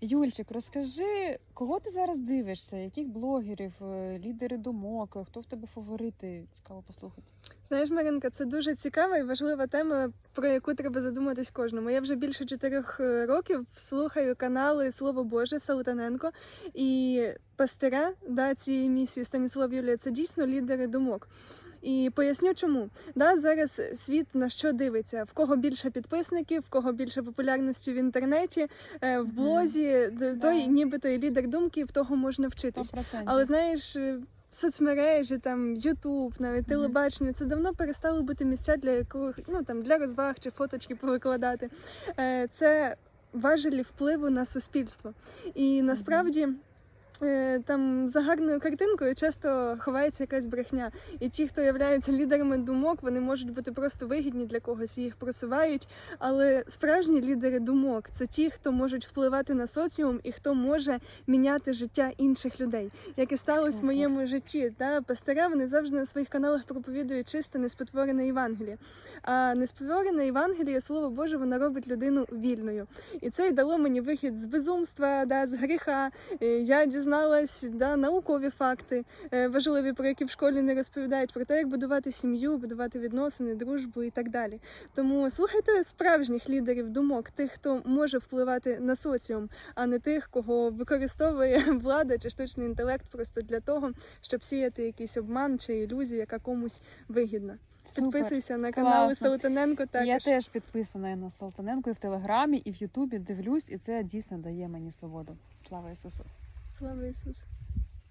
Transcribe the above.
Юльчик, розкажи, кого ти зараз дивишся? Яких блогерів, е, лідери думок? Хто в тебе фаворити? Цікаво послухати. Знаєш, Маринка, це дуже цікава і важлива тема, про яку треба задуматись кожному. Я вже більше чотирьох е, років слухаю канали Слово Боже Салтаненко і пастиря да, цієї місії Станіслав Юлія. Це дійсно лідери думок. І поясню, чому да зараз світ на що дивиться, в кого більше підписників, в кого більше популярності в інтернеті, е, в блозі, д- Да. той, нібито і лідер думки, в того можна вчитись. 100%. Але знаєш, е, соцмережі, там Ютуб, навіть Мгм. телебачення, це давно перестало бути місця для яких ну там для розваг чи фоточки повикладати. Е, Це важелі впливу на суспільство. І насправді. Е, Там за гарною картинкою часто ховається якась брехня, і ті, хто являються лідерами думок, вони можуть бути просто вигідні для когось, їх просувають. Але справжні лідери думок це ті, хто можуть впливати на соціум і хто може міняти життя інших людей, як і сталося в моєму житті. Та пастиря вони завжди на своїх каналах проповідують чисте неспотворене Євангеліє. А неспотворене Євангеліє, слово Боже, воно робить людину вільною. І це й дало мені вихід з безумства, да, з гріха. Е, Я дізналась да, наукові факти, е, важливі, про які в школі не розповідають, про те, як будувати сім'ю, будувати відносини, дружбу і так далі. Тому слухайте справжніх лідерів думок, тих, хто може впливати на соціум, а не тих, кого використовує влада чи штучний інтелект просто для того, щоб сіяти якийсь обман чи ілюзію, яка комусь вигідна. Супер. Підписуйся на канали Класно. Салтаненко. Також Я теж підписана на Салтаненко і в Телеграмі, і в Ютубі дивлюсь, і це дійсно дає мені свободу. Слава Ісусу! Sua missas.